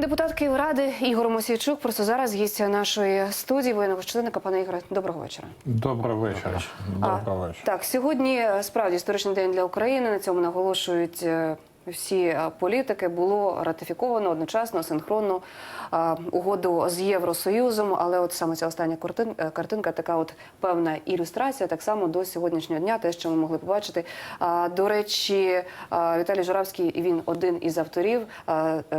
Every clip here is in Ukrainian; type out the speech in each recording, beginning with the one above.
Депутат Київради Ігор Мосійчук просто зараз гість нашої студії воєнного щоденника. Пане Ігоре, доброго вечора. Добрий вечір. Доброго А. Так, сьогодні справді історичний день для України. На цьому наголошують е, всі е, політики. Було ратифіковано одночасно синхронну е, угоду з Євросоюзом. Але от саме ця остання е, картинка, така от певна ілюстрація, так само до сьогоднішнього дня, те, що ми могли побачити. До речі, Віталій Журавський він один із авторів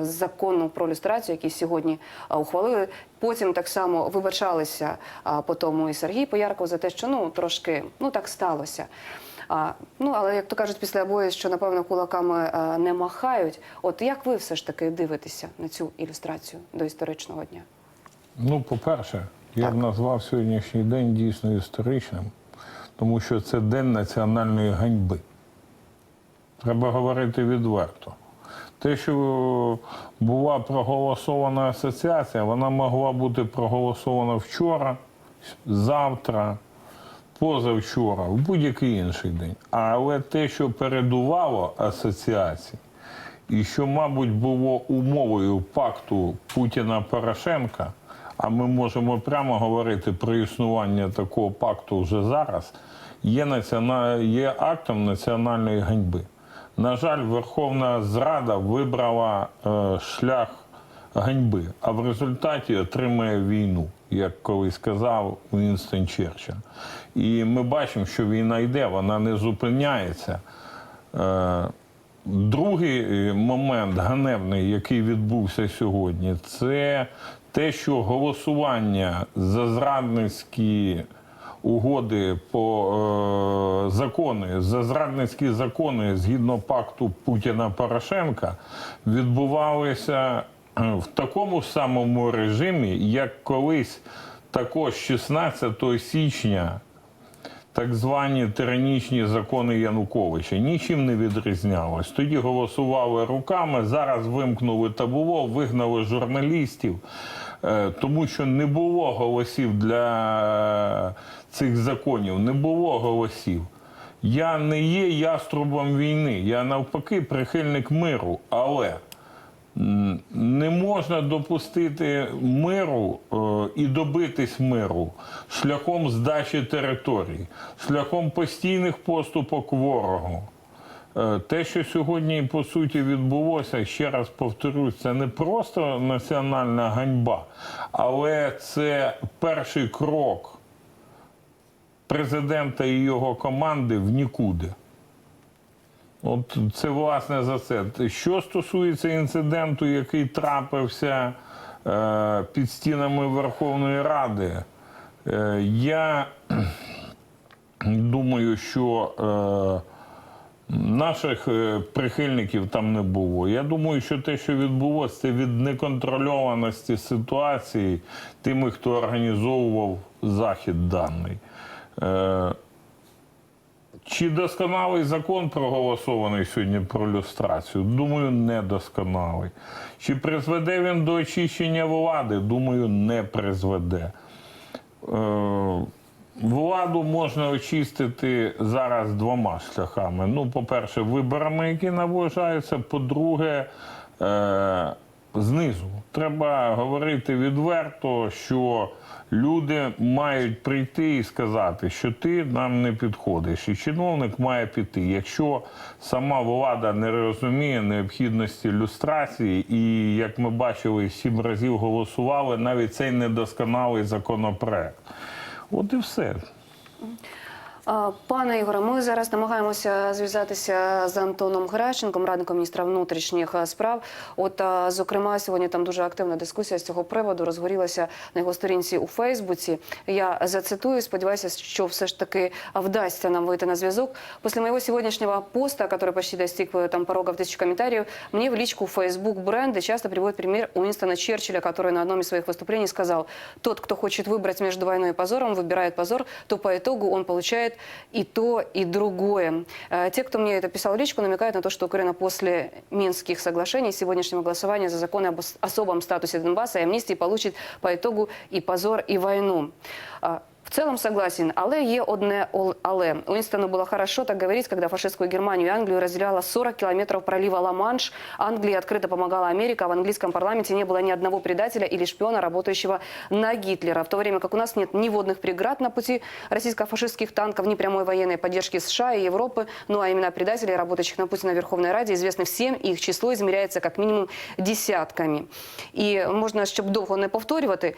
закону про люстрацію, який сьогодні ухвалили. Потім так само вибачалися по тому і Сергій Поярков за те, що ну трошки ну так сталося. А, ну але як то кажуть, після обої, що напевно кулаками а, не махають. От як ви все ж таки дивитеся на цю ілюстрацію до історичного дня? Ну, по-перше, я б назвав сьогоднішній день дійсно історичним, тому що це день національної ганьби. Треба говорити відверто. Те, що була проголосована асоціація, вона могла бути проголосована вчора, завтра, позавчора, в будь-який інший день. Але те, що передувало асоціації, і що, мабуть, було умовою пакту Путіна-Порошенка, а ми можемо прямо говорити про існування такого пакту вже зараз, є, націона... є актом національної ганьби. На жаль, Верховна Зрада вибрала е, шлях ганьби, а в результаті отримає війну, як колись сказав Вінстон Черчилль. І ми бачимо, що війна йде, вона не зупиняється. Е, Другий е, момент ганебний, який відбувся сьогодні, це те, що голосування за зрадницькі угоди по е, закони, за зрадницькі закони згідно пакту Путіна-Порошенка відбувалися е, в такому самому режимі, як колись також 16 січня так звані тиранічні закони Януковича нічим не відрізнялось. Тоді голосували руками, зараз вимкнули табло, вигнали журналістів, е, тому що не було голосів для цих законів, не було голосів. Я не є яструбом війни, я навпаки прихильник миру, але. Не можна допустити миру е, і добитись миру шляхом здачі територій, шляхом постійних поступок ворогу. Е, Те, що сьогодні по суті відбулося, ще раз повторюсь, це не просто національна ганьба, але це перший крок президента і його команди в нікуди. От це власне за це. Що стосується інциденту, який трапився е, під стінами Верховної Ради, е, я думаю, що е, наших е, прихильників там не було. Я думаю, що те, що відбулося, це від неконтрольованості ситуації тими, хто організовував захід даний. Е, чи досконалий закон проголосований сьогодні про люстрацію? Думаю, недосконалий. Чи призведе він до очищення влади? Думаю, не призведе. Е, Владу можна очистити зараз двома шляхами. Ну, по-перше, виборами, які наближаються. По-друге, е, знизу. Треба говорити відверто, що люди мають прийти і сказати, що ти нам не підходиш, і чиновник має піти. Якщо сама влада не розуміє необхідності люстрації, і як ми бачили, сім разів голосували навіть цей недосконалий законопроект. От і все. А, Пане Ігоре, ми зараз намагаємося зв'язатися з Антоном Геращенком, радником міністра внутрішніх е, справ. От а, зокрема, сьогодні там дуже активна дискусія з цього приводу розгорілася на його сторінці у Фейсбуці. Я зацитую, сподіваюся, що все ж таки вдасться нам вийти на зв'язок. Після моего сегодняшнего поста, который почти достиг э, там порога в тысячу комментариев, мне в личку в Facebook бренды часто приводят пример Уинстона Черчилля, который на одном из своих выступлений сказал, тот, кто хочет выбрать между войной и позором, выбирает позор, то по итогу он получает и то, и другое. Э, Те, кто мне это писал в личку, намекают на то, что Украина после Минских соглашений сегодняшнего голосования за законы об ос- особом статусе Донбасса и амнистии получит по итогу и позор, и войну. В целом согласен, але є одне але. Уинстону было хорошо так говорить, когда фашистскую Германию и Англию разделяло 40 километров пролива Ла-Манш. Англии открыто помогала Америка, а в английском парламенте не было ни одного предателя или шпиона, работающего на Гитлера. В то время как у нас нет ни водных преград на пути российско-фашистских танков, ни прямой военной поддержки США и Европы, ну а имена предателей, работающих на Путина в Верховной Раде, известны всем, и их число измеряется как минимум десятками. І можна, щоб довго не повторювати,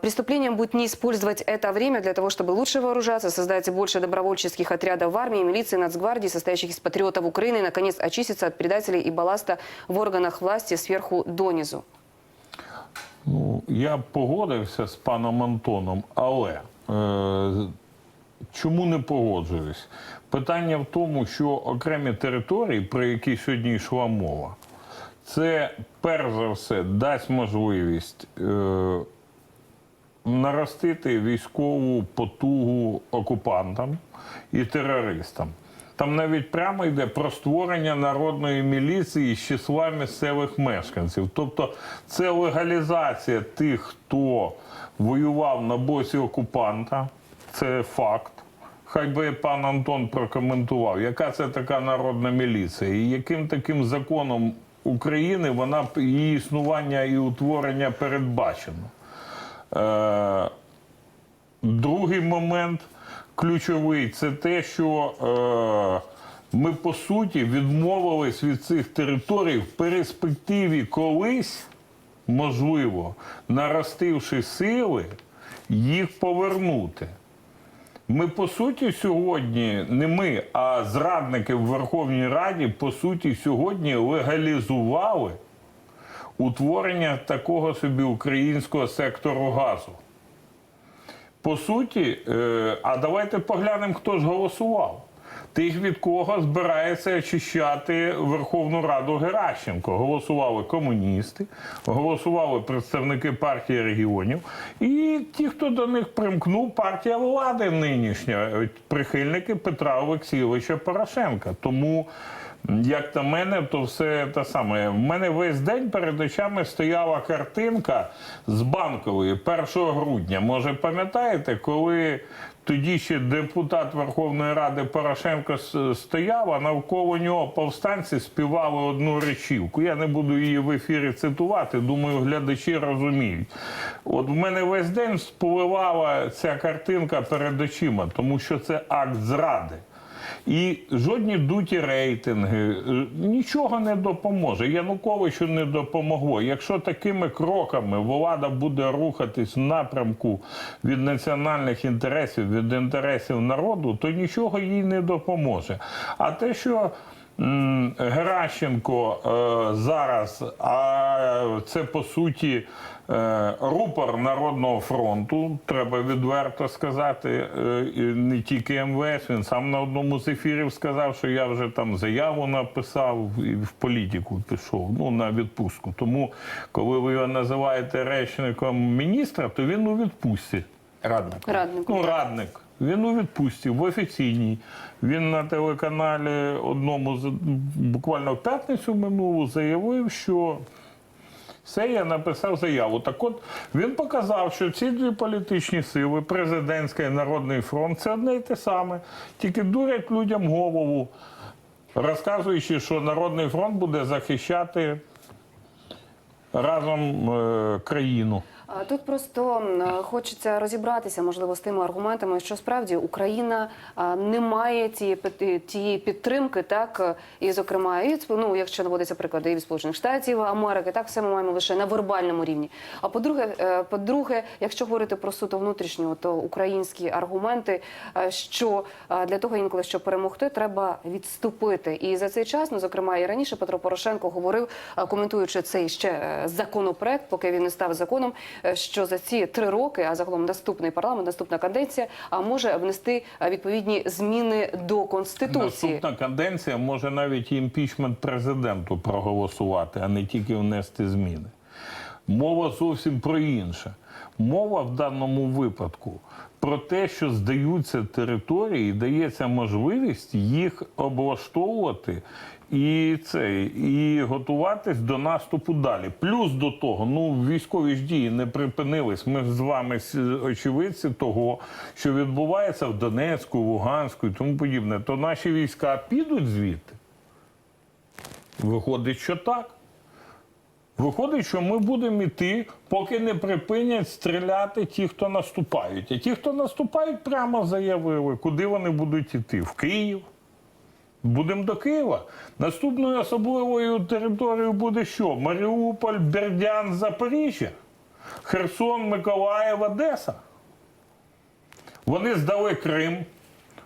преступлением будет не использовать это время для того, чтобы лучше вооружаться, создать больше добровольческих отрядов в армии, милиции, нацгвардии, состоящих из патриотов Украины, и, наконец, очиститься от предателей и балласта в органах власти сверху донизу. Ну, я погодився з паном Антоном, але е, чому не погоджуюсь? Питання в тому, що окремі території, про які сьогодні йшла мова, це перш за все дасть можливість е, наростити військову потугу окупантам і терористам. Там навіть прямо йде про створення народної міліції з числа місцевих мешканців. Тобто це легалізація тих, хто воював на боці окупанта, це факт. Хай би пан Антон прокоментував, яка це така народна міліція, і яким таким законом України вона її існування і утворення передбачено. Е, Другий момент ключовий це те, що е, ми по суті відмовились від цих територій в перспективі колись, можливо, наростивши сили, їх повернути. Ми по суті сьогодні, не ми, а зрадники в Верховній Раді, по суті, сьогодні легалізували утворення такого собі українського сектору газу. По суті, е, а давайте поглянемо, хто ж голосував. Тих, від кого збирається очищати Верховну Раду Геращенко. Голосували комуністи, голосували представники партії регіонів, і ті, хто до них примкнув, партія влади нинішня, е, прихильники Петра Олексійовича Порошенка. Тому, як на мене, то все те саме. В мене весь день перед очами стояла картинка з банкової 1 грудня. Може, пам'ятаєте, коли тоді ще депутат Верховної Ради Порошенко стояв, а навколо нього повстанці співали одну речівку. Я не буду її в ефірі цитувати, думаю, глядачі розуміють. От в мене весь день спливала ця картинка перед очима, тому що це акт зради. І жодні дуті рейтинги е, нічого не допоможе. Януковичу не допомогло. Якщо такими кроками влада буде рухатись в напрямку від національних інтересів, від інтересів народу, то нічого їй не допоможе. А те, що Геращенко е, зараз, а це по суті е, рупор Народного фронту, треба відверто сказати, е, не тільки МВС. Він сам на одному з ефірів сказав, що я вже там заяву написав і в політику пішов, ну на відпустку. Тому, коли ви його називаєте речником міністра, то він у відпустці. Радник. Раднику. Ну, радник. Він у відпустці в офіційній. Він на телеканалі одному буквально в п'ятницю минулу заявив, що все, я написав заяву. Так от він показав, що ці дві політичні сили, президентська і Народний фронт, це одне й те саме. Тільки дурять людям голову, розказуючи, що Народний фронт буде захищати разом е, країну. Тут просто е, хочеться розібратися, можливо, з тими аргументами, що справді Україна не має пи- тієї підтримки, так е, і зокрема, і ну, якщо наводиться приклади і від Сполучених Штатів Америки, так все ми маємо лише на вербальному рівні. А по-друге, е, по-друге, якщо говорити про суто внутрішнього, то українські аргументи, е, що е, для того інколи, щоб перемогти, треба відступити. І за цей час, ну зокрема, і раніше Петро Порошенко говорив, е, коментуючи цей ще е, законопроект, поки він не став законом, е, що за ці три роки, а загалом наступний парламент, наступна каденція, а може внести е, відповідні зміни до конституції. Наступна каденція може навіть імпічмент президенту проголосувати, а не тільки внести зміни. Мова зовсім про інше. Мова в даному випадку про те, що здаються території, і дається можливість їх облаштовувати і це, і готуватись до наступу далі. Плюс до того, ну військові ж дії не припинились. Ми з вами очевидці того, що відбувається в Донецьку, Луганську і тому подібне. То наші війська підуть звідти. Виходить, що так. Виходить, що ми будемо йти, поки не припинять стріляти ті, хто наступають. А ті, хто наступають, прямо заявили, куди вони будуть йти. В Київ. Будемо до Києва. Наступною особливою територією буде що? Маріуполь, Бердян, Запоріжжя, Херсон, Миколаїв, Одеса. Вони здали Крим.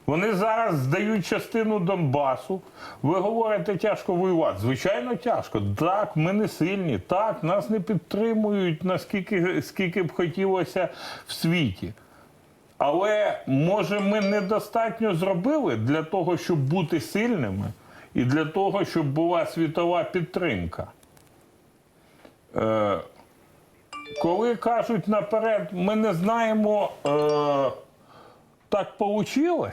Вони зараз здають частину Донбасу. Ви говорите, тяжко воювати. Звичайно, тяжко. Так, ми не сильні. Так, нас не підтримують наскільки скільки б хотілося в світі. Але може ми недостатньо зробили для того, щоб бути сильними, і для того, щоб була світова підтримка. Е, коли кажуть наперед, ми не знаємо, е, так вийшло,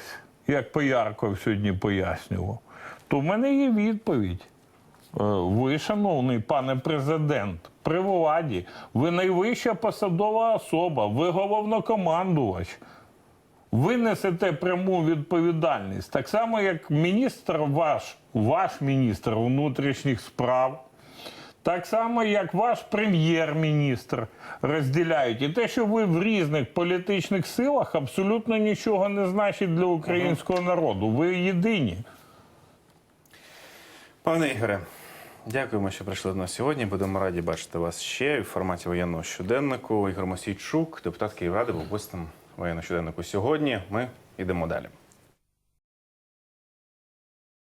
як Поярков сьогодні пояснював, то в мене є відповідь. Е, Ви, шановний пане президент, при владі, ви найвища посадова особа, ви головнокомандувач. Ви несете пряму відповідальність. Так само, як міністр ваш, ваш міністр внутрішніх справ, так само, як ваш прем'єр-міністр розділяють. І те, що ви в різних політичних силах, абсолютно нічого не значить для українського народу. Ви єдині. Пане Ігоре, дякуємо, що прийшли до нас сьогодні. Будемо раді бачити вас ще в форматі воєнного щоденнику. Ігор Мосійчук, депутат Київради, був гостем воєнного щоденнику сьогодні. Ми йдемо далі.